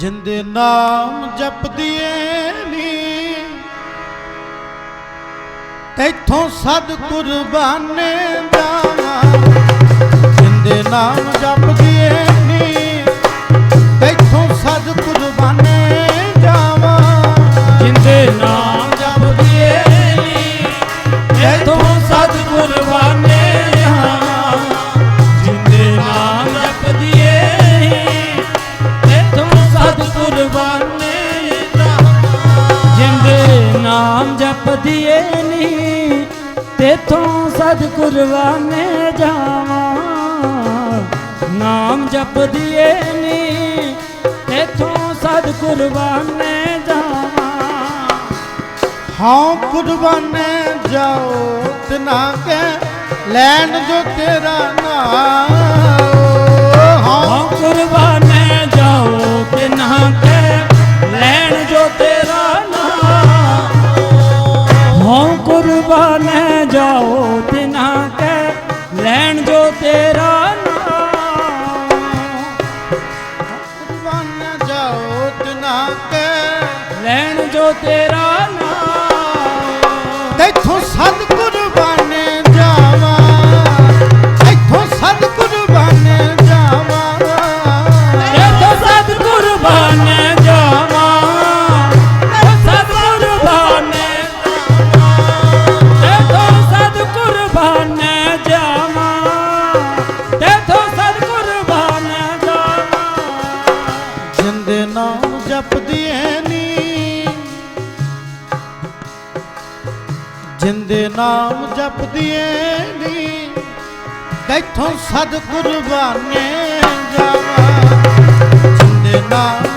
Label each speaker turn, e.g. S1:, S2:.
S1: ਜਿੰਦੇ ਨਾਮ ਜਪਦੀਏ ਨੀ। ਤੈਥੋਂ ਸਦ ਕੁਰਬਾਨੇ ਜਾਵਾਂ ਜਿੰਦੇ ਨਾਮ
S2: ਨਾਮ ਜਪਦੀਏ ਨੀ, ਤੇਥੋਂ ਸਦ ਕੁਰਬਾਨੇ ਜਾਵਾਂ। ਨਾਮ ਜਪਦੀਏ ਨੀ, ਤੇਥੋਂ ਸਦ ਕੁਰਬਾਨੇ ਜਾਵਾਂ।
S1: ਹਾਂ ਕੁਰਬਾਨੇ ਜਾਓ ਤਿਨਾ ਕੇ ਲੈਣ ਜੋ ਤੇਰਾ ਨਾਮ
S2: ਕੁਰਬਾਨੇ ਜਾਓ ਤੇ ਨਾ ਕੇ ਲੈਣ ਜੋ ਤੇਰਾ ਨਾਮ ਜਾਓ
S1: ਤਿਨਾ ਕੇ
S2: ਲੈਣ ਜੋ ਤੇਰਾ ਨਾਮ
S1: ਤੈਥੋਂ ਸਦ ਜਿੰਦੇ ਨਾਮ ਜਪਦੀਏ ਨੀ। ਜਿੰਦੇ ਨਾਮ ਜਪਦੀਏ ਨੀ ਤੈਥੋਂ ਸਦ ਕੁਰਬਾਨੇ ਜਾਵਾਂ। ਜਿੰਦੇ ਨਾਮ